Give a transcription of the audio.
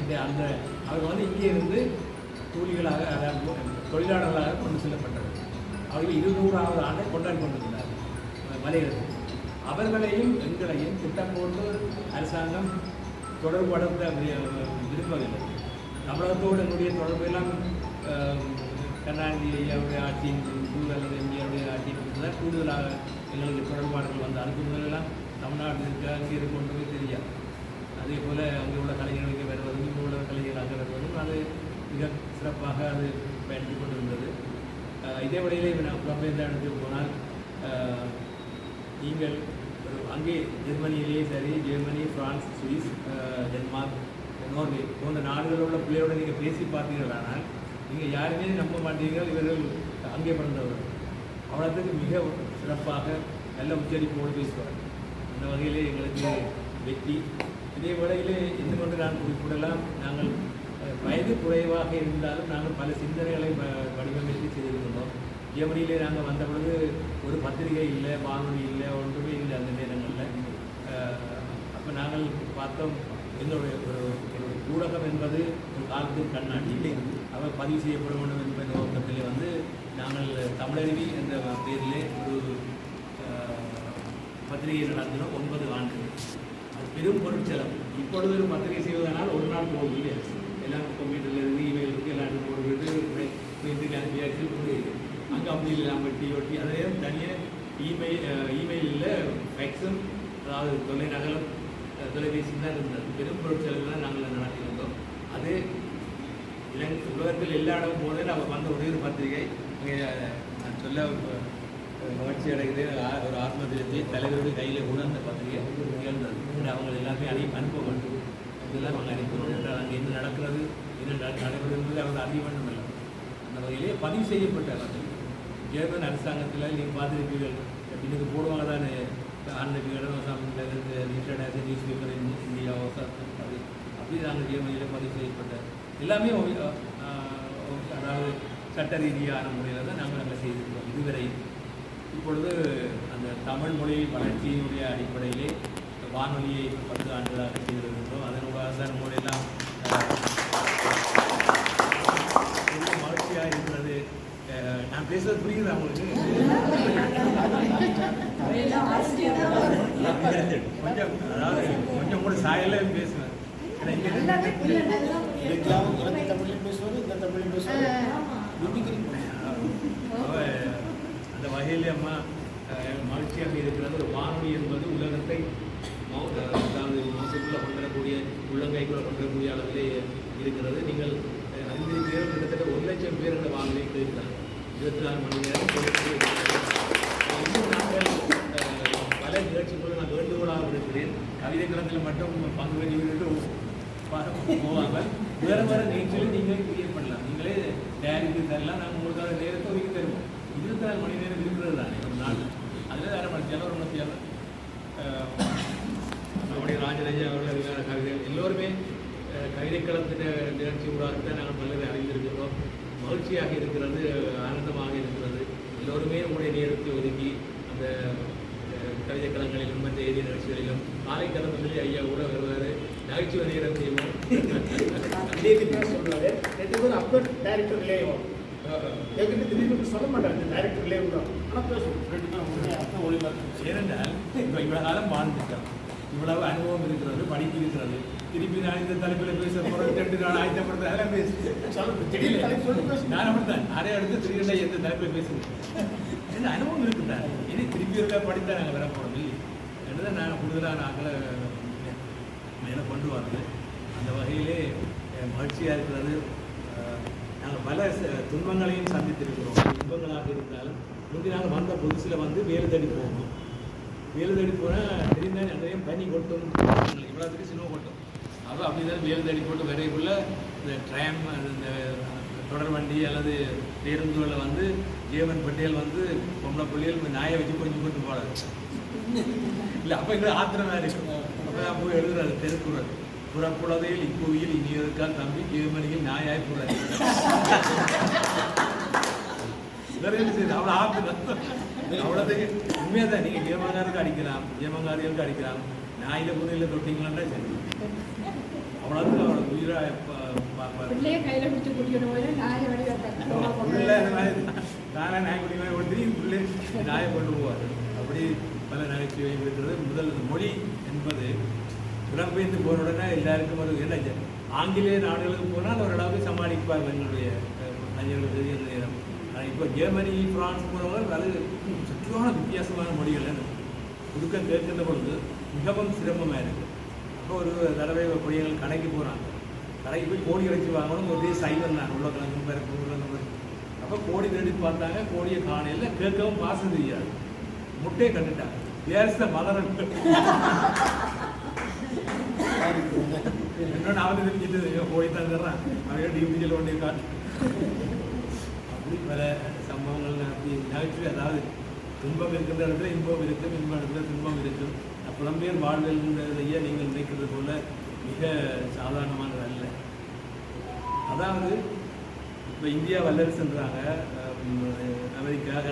இந்த அந்த அவங்க வந்து இங்கே இருந்து கூலிகளாக தொழிலாளர்களாக கொண்டு செல்லப்பட்டது அவர்கள் இருநூறாவது ஆண்டை கொண்டாடி கொண்டிருந்தார் மலையிலிருந்து. அவர்களையும் எங்களையும் திட்டம் போட்டு அரசாங்கம் தொடர்புபடுத்த வி- விரும்பவில்லை தமிழகத்தோடு என்னுடைய தொடர்பு எல்லாம் அஹ், கருணாநிதி ஐயாவுடைய ஆட்சியின் போது அல்லது எம்ஜிஆருடைய ஆட்சியின் போது தான் கூடுதலாக எங்களுக்கு தொடர்பாடுகள் வந்த அதுக்கு தமிழ்நாட்டிற்கு அங்கே இருக்கு தெரியாது. அதே போல் அங்கே உள்ள கலைஞர்களுக்கு வருவதும் இங்கே உள்ள கலைஞர்கள் அங்கே வருவதும் அது மிக சிறப்பாக அது பயணித்து கொண்டிருந்தது. இதே வழியிலே நான் புலம்பெயர்ந்த இடத்துக்கு போனால் நீங்கள் ஒரு அங்கே ஜெர்மனியிலேயே சரி Germany France Swiss Denmark Norway போன்ற நாடுகளில் உள்ள பிள்ளையோட நீங்கள் பேசி பார்த்தீர்களானால் நீங்கள் யாருமே நம்ப மாட்டீர்கள் இவர்கள் அங்கே பிறந்தவர்கள். அவ்வளோத்துக்கு மிக சிறப்பாக நல்ல உச்சரிப்போடு பேசுவார். அந்த வகையிலே எங்களுக்கு வெற்றி இதே வேளையிலே இருந்து கொண்டு நான் குறிப்பிடலாம் நாங்கள் வயது குறைவாக இருந்தாலும் நாங்கள் பல சிந்தனைகளை வடிவமைத்து செய்திருந்தோம் ஜெர்மனியிலே நாங்கள் வந்த பொழுது ஒரு பத்திரிகை இல்லை வானொலி இல்லை ஒன்றுமே இல்லை அந்த நேரங்களில். அப்போ நாங்கள் பார்த்தோம் எங்களுடைய ஒரு ஒரு ஊடகம் என்பது ஒரு காலத்தின் கண்ணாடி. அவர் பதிவு செய்யப்பட வேண்டும் என்ற நோக்கத்திலே வந்து நாங்கள் தமிழருவி என்ற பேரிலே ஒரு பத்திரிகை நடத்தினோம். ஒன்பது ஆண்டுகள். இதுவும் பெரும் பொருட்செலவு. இப்பொழுது ஒரு பத்திரிகை செய்வதனால் ஒரு நாள் போகும் இல்லையா எல்லாம் கம்ப்யூட்டரில் இருந்து இமெயில் இருக்கு எல்லாரும் போட்டுக்கிட்டு அனுப்பியாச்சு கொண்டு அங்கே அப்படி இல்லாமல் வெட்டி ஒட்டி அதே தனியாக இமெயில் இமெயிலில் ஃபேக்ஸும் அதாவது தொலைநகலம் தொலைபேசி தான் இருந்தது. பெரும் பொருட்செலவுலாம் நாங்கள் நடத்தியிருந்தோம். அது இலங்கை உலகத்தில் எல்லா இடமும் போதே நம்ம வந்த ஒரே ஒரு பத்திரிகை. அங்கே நான் சொல்ல மகிழ்ச்சி அடைகிறது ஒரு ஆத்ம தலைவருடைய கையில் உணர்ந்த பத்திரிகை நிகழ்ந்தது. அவங்க எல்லாமே அனுப்பி அனுப்ப வேண்டும். இதெல்லாம் அவங்க அனுப்பணும் என்றால் அங்கே என்ன நடக்கிறது என்ன நட- நடைபெறுகிறது அவங்க அறிய வேண்டும் இல்லை அந்த வகையிலே பதிவு செய்யப்பட்ட பத்திரிகை. ஜெர்மன் அரசாங்கத்தில் நீங்கள் பார்த்துருப்பீர்கள். இன்னைக்கு போடுவாங்க தானே அந்த இடமிருந்து நியூஸ் பேப்பர் இந்தியா அப்படி அப்படி நாங்கள் ஜெர்மனியில் பதிவு செய்யப்பட்ட எல்லாமே அதாவது சட்ட ரீதியான முறையில் தான் நாங்கள் நாங்கள் செய்திருக்கோம் இதுவரை இப்பொழுது அந்த தமிழ் மொழி வளர்ச்சியினுடைய அடிப்படையிலே வானொலியை பத்து ஆண்டுகளாக செய்திருக்கின்றோம் அதனூடாக தான் நம்முடையெல்லாம் ரொம்ப மகிழ்ச்சியாக இருக்கிறது. நான் பேசுறது புரியுதா உங்களுக்கு? கொஞ்சம் அதாவது கொஞ்சம் கூட சாயல பேசுவேன். ஏன்னா இங்க இருந்து- இதுக்கெல்லாம் இலங்கை தமிழில் பேசுவது இந்த தமிழில் பேசுவது அவ அந்த அம்மா மகிழ்ச்சியாக இருக்கிறது. ஒரு வானொலி என்பது உலகத்தை அதாவது மாசுக்குள்ளே கொண்டு உள்ளங்கைக்குள்ளே கொண்டு அளவிலே இருக்கிறது. நீங்கள் அஹ், அறிந்திருக்கிறீர்கள். கிட்டத்தட்ட ஒரு லட்சம் பேர் இந்த வானொலியை கேட்கிறாங்க இருபத்தி நாலு மணி நேரம் நாங்கள் பல நிகழ்ச்சிகளும் நான் வேண்டுகோளாக இருக்கிறேன் கவிதை களத்தில் மட்டும் பங்கு பெறுவீர்கள் போகாமல் வேறு வேறு நிகழ்ச்சியில் நீங்கள் கிரியேட் பண்ணலாம். நீங்களே டேரிக்கு தரலாம். நாங்கள் உங்களுக்கான நேரத்தை ஒதுக்கி தருவோம். இருபத்தி நாலு மணி நேரம் இருக்கிறது தானே ஒரு நாள். அதில் மணி தேவை ஒரு மணி தேவை நம்முடைய ராஜராஜா அவர்கள் அறிவான கவிதைகள் எல்லோருமே கவிதை களத்தின நிகழ்ச்சி ஊடாகத்தான் நாங்கள் பலரை அறிந்திருக்கிறோம் மகிழ்ச்சியாக இருக்கிறது ஆனந்தமாக இருக்கிறது. எல்லோருமே உங்களுடைய நேரத்தை ஒதுக்கி அந்த கவிதை களங்களிலும் மற்ற ஏரிய நிகழ்ச்சிகளிலும் காலை களத்திலே ஐயா கூட வருவார். நகைச்சுவை நேரம் செய்வோம். சொல்றாரு அப்லோட் டைரக்டர் ஏற்கனவே திடீர்னு சொல்ல மாட்டாங்க டைரக்டர் ரிலே விடும் ஆனால் பேசும் ரெண்டு பேரும் அர்த்தம் ஒளிபரப்பு ஏனென்றால் இப்போ இவ்வளோ காலம் வாழ்ந்துட்டோம். இவ்வளவு அனுபவம் இருக்கிறது படிப்பு இருக்கிறது. திருப்பி நான் இந்த தலைப்பில் பேச போகிறேன் ரெண்டு நாள் ஆயத்தப்படுறது அதெல்லாம் பேசு. சொல்ல திடீர்னு தலைப்பு சொல்லி பேசும் நான் அப்படித்தான். நிறைய அடுத்து திருவிழா எந்த தலைப்பில் பேசுகிறேன் இந்த அனுபவம் இருக்குதா? இனி திருப்பி இருக்கா படித்தா நாங்கள் வர போகிறது இல்லை. என்றதை நான் கூடுதலாக நாங்கள் மேலே கொண்டு வரது அந்த வகையிலே மகிழ்ச்சியாக இருக்கிறது நாங்கள் பல ச- துன்பங்களையும் சந்தித்திருக்கிறோம். துன்பங்களாக இருந்தாலும் முந்தி நாங்கள் வந்த புதுசில் வந்து வேலை தேடி போகணும் வேலை தேடி போனால் தெரிந்த நிறைய பனி கொட்டும். இவ்வளோத்துக்கு சினிமா கொட்டும். அப்போ அப்படி தான் வேலை தேடி போட்டு வரைக்குள்ள இந்த ட்ராம் இந்த தொடர் வண்டி அல்லது பேருந்துகளில் வந்து ஜீவன் பட்டியல் வந்து பொம்பளை பிள்ளைகள் நாயை வச்சு கொஞ்சம் கொண்டு போடாது. இல்லை அப்போ எங்களுக்கு ஆத்திரமாக இருக்கும். அப்போ தான் போய் எழுதுறது தெருக்குறள் புறப்புலதையில் இப்புவியில் இனியதுக்கால் தம்பி ஜீவமணியில் நாயாய் புற நிறைய செய்யுது அவ்வளோ ஆத்திரம் அவ்வளோதைக்கு உண்மையாக தான் நீங்கள் ஜீவமங்காருக்கு அடிக்கலாம் ஜீவமங்காரிகளுக்கு அடிக்கலாம். நாயில புதையில தொட்டிங்களான்னா சரி. நாய உள்ள வடிவத்தை தானே நாய்க்குடி மாதிரி ஒட்டி உள்ளே நாயை கொண்டு போவார். அப்படி பல நகைச்சுவை இருக்கிறது. முதல் மொழி என்பது புலம்பெயர்ந்து போன உடனே எல்லாருக்கும் ஒரு என்ன ஆங்கிலேய நாடுகளுக்கு போனால் ஓரளவுக்கு சமாளிப்பார் எங்களுடைய அறிஞர்கள் தெரியும் நேரம் ஆனால் இப்போ ஜெர்மனி பிரான்ஸ் போனவர்கள் அது சுற்றுலான வித்தியாசமான மொழிகள் கொடுக்க கேட்கின்ற பொழுது மிகவும் சிரமமாக இருக்குது அப்போ ஒரு தடவை பொடியங்கள் கடைக்கு போகிறாங்க கடைக்கு போய் கோழி இறைச்சி வாங்கணும் ஒரே சைவம் தான். உருளைக்கிழங்கு பிறகு உருளைக்கிழங்கு அப்போ கோழி தேடி பார்த்தாங்க. கோழியை காணையில் கேட்கவும் பாசம் தெரியாது. முட்டையை கண்டுட்டாங்க. ஏர்ஸ் மலர் மலர் இன்னொன்று அவன் தெரிஞ்சிட்டு ஐயோ, கோழி தான் தர்றான் அவன் டிபிஜியில் ஒன்றே காட்டு அப்படி பல சம்பவங்கள் நடத்தி நகைச்சுவை அதாவது துன்பம் இருக்கின்ற இடத்துல இன்பம் இருக்கும் இன்பம் இடத்துல துன்பம் இருக்கும் புலம்பெயர் வாழ்வியல்ன்றதையே நீங்கள் நினைக்கிறது போல மிக சாதாரணமானது அல்ல அதாவது இப்போ இந்தியா வல்லரசுன்றாங்க அமெரிக்கா